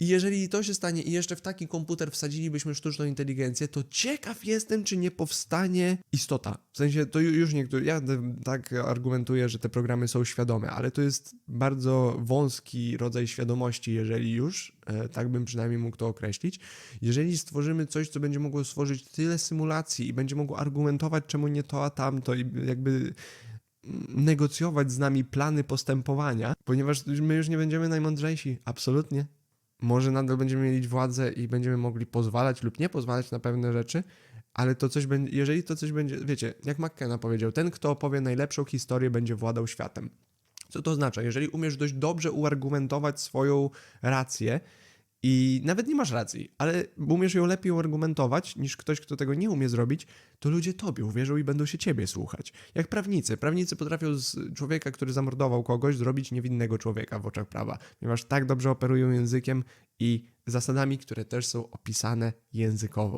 I jeżeli to się stanie i jeszcze w taki komputer wsadzilibyśmy sztuczną inteligencję, to ciekaw jestem, czy nie powstanie istota. W sensie to ju- już niektórzy, ja tak argumentuję, że te programy są świadome, ale to jest bardzo wąski rodzaj świadomości, jeżeli już, e, tak bym przynajmniej mógł to określić. Jeżeli stworzymy coś, co będzie mogło stworzyć tyle symulacji i będzie mogło argumentować, czemu nie to, a tamto i jakby negocjować z nami plany postępowania, ponieważ my już nie będziemy najmądrzejsi, absolutnie. Może nadal będziemy mieli władzę i będziemy mogli pozwalać lub nie pozwalać na pewne rzeczy, ale to coś będzie, jeżeli to coś będzie, wiecie, jak McKenna powiedział, ten, kto opowie najlepszą historię, będzie władał światem. Co to oznacza? Jeżeli umiesz dość dobrze uargumentować swoją rację i nawet nie masz racji, ale umiesz ją lepiej uargumentować niż ktoś, kto tego nie umie zrobić, to ludzie tobie uwierzą i będą się ciebie słuchać. Jak prawnicy. Prawnicy potrafią z człowieka, który zamordował kogoś, zrobić niewinnego człowieka w oczach prawa, ponieważ tak dobrze operują językiem i zasadami, które też są opisane językowo.